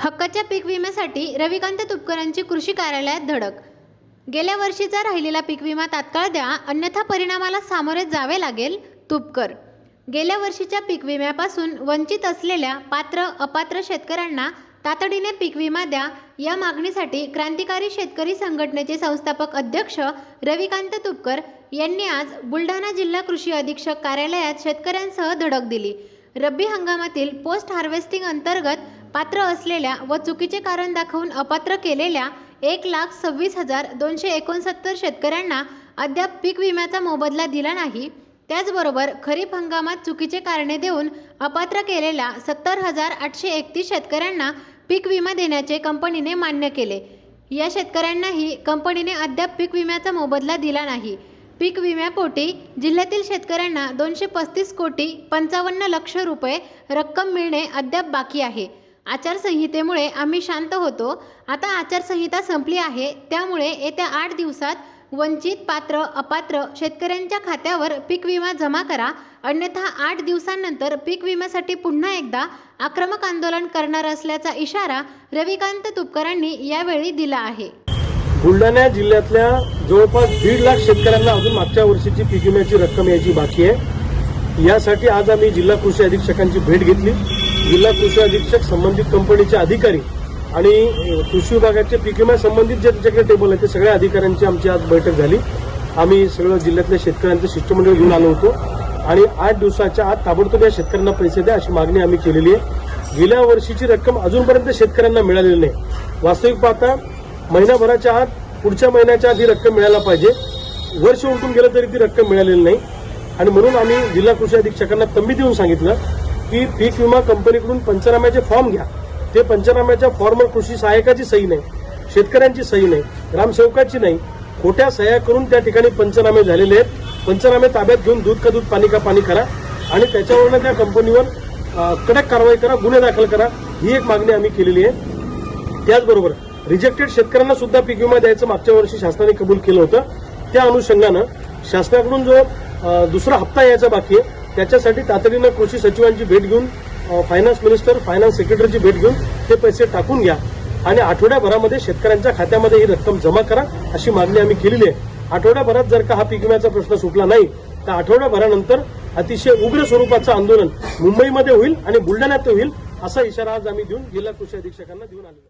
हक्काच्या पीक विम्यासाठी रविकांत तुपकरांची कृषी कार्यालयात धडक. गेल्या वर्षीचा राहिलेला पीक विमा तात्काळ द्या अन्यथा परिणामाला सामोरे जावे लागेल तुपकर. गेल्या वर्षीच्या पीक विम्यापासून वंचित असलेल्या पात्र अपात्र शेतकऱ्यांना तातडीने पीक विमा द्या या मागणीसाठी क्रांतिकारी शेतकरी संघटनेचे संस्थापक अध्यक्ष रविकांत तुपकर यांनी आज बुलढाणा जिल्हा कृषी अधीक्षक कार्यालयात शेतकऱ्यांसह धडक दिली. रब्बी हंगामातील पोस्ट हार्वेस्टिंग अंतर्गत पात्र असलेल्या व चुकीचे कारण दाखवून अपात्र केलेल्या एक लाख सव्वीस हजार दोनशे एकोणसत्तर शेतकऱ्यांना अद्याप पीक विम्याचा मोबदला दिला नाही. त्याचबरोबर खरीप हंगामात चुकीचे कारणे देऊन अपात्र केलेल्या सत्तर हजार आठशे एकतीस शेतकऱ्यांना पीक विमा देण्याचे कंपनीने मान्य केले. या शेतकऱ्यांनाही कंपनीने अद्याप पीक विम्याचा मोबदला दिला नाही. पीक विम्यापोटी जिल्ह्यातील शेतकऱ्यांना दोनशे पस्तीस कोटी पंचावन्न लक्ष रुपये रक्कम मिळणे अद्याप बाकी आहे. आचारसंहितेमुळे आम्ही शांत होतो. आता आचारसंहिता संपली आहे. त्यामुळे येत्या आठ दिवसात वंचित पात्र अपात्र शेतकऱ्यांच्या खात्यावर पीक विमा जमा करा. अन्यथा आठ दिवसांनंतर पीक विम्यासाठी पुन्हा एकदा आक्रमक आंदोलन करणार असल्याचा इशारा रविकांत तुपकरांनी यावेळी दिला आहे. बुलढाणा जिल्ह्यातल्या जवळपास दीड लाख शेतकऱ्यांना अजून मागच्या वर्षीची पीक विम्याची रक्कम यायची बाकी आहे. यासाठी आज आम्ही जिल्हा कृषी अधीक्षकांची भेट घेतली. जिल्हा कृषी अधीक्षक संबंधित कंपनीचे अधिकारी आणि कृषी विभागाचे पीक संबंधित जे त्याच्याकडे टेबल आहे ते सगळ्या अधिकाऱ्यांची आमची आज बैठक झाली. आम्ही सगळं जिल्ह्यातल्या शेतकऱ्यांचं शिष्टमंडळ घेऊन आलो होतो. आणि आठ दिवसाच्या आत ताबडतोब या शेतकऱ्यांना पैसे द्या अशी मागणी आम्ही केलेली आहे. गेल्या वर्षीची रक्कम अजूनपर्यंत शेतकऱ्यांना मिळालेली नाही. वास्तविक पाहता महिनाभराच्या आत पुढच्या महिन्याच्या आत ही रक्कम मिळायला पाहिजे. वर्ष उलटून गेलं तरी ती रक्कम मिळालेली नाही. आणि म्हणून आम्ही जिल्हा कृषी अधीक्षकांना तंबी देऊन सांगितलं की पीक विमा कंपनीकडून पंचनाम्याचे फॉर्म घ्या. ते पंचनाम्याच्या फॉर्मवर कृषी सहाय्यकाची सही नाही शेतकऱ्यांची सही नाही ग्रामसेवकाची नाही. खोट्या सह्या करून त्या ठिकाणी पंचनामे झालेले आहेत. पंचनामे ताब्यात घेऊन दूध का दूध पाणी का पाणी करा आणि त्याच्यावरनं त्या कंपनीवर कडक कारवाई करा गुन्हे दाखल करा ही एक मागणी आम्ही केलेली आहे. त्याचबरोबर रिजेक्टेड शेतकऱ्यांना सुद्धा पीक विमा द्यायचं मागच्या वर्षी शासनाने कबूल केलं होतं. त्या अनुषंगानं शासनाकडून जो दुसरा हप्ता यायचा बाकी आहे त्याच्यासाठी तातडीनं कृषी सचिवांची भेट घेऊन फायनान्स मिनिस्टर फायनान्स सेक्रेटरीची भेट घेऊन ते पैसे टाकून घ्या आणि आठवड्याभरामध्ये शेतकऱ्यांच्या खात्यामध्ये ही रक्कम जमा करा अशी मागणी आम्ही केलेली आहे. आठवड्याभरात जर का हा पीक विम्याचा प्रश्न सुटला नाही तर आठवड्याभरानंतर अतिशय उग्र स्वरूपाचं आंदोलन मुंबईमध्ये होईल आणि बुलढाण्यात होईल असा इशारा आज आम्ही देऊन जिल्हा कृषी अधीक्षकांना देऊन आलेला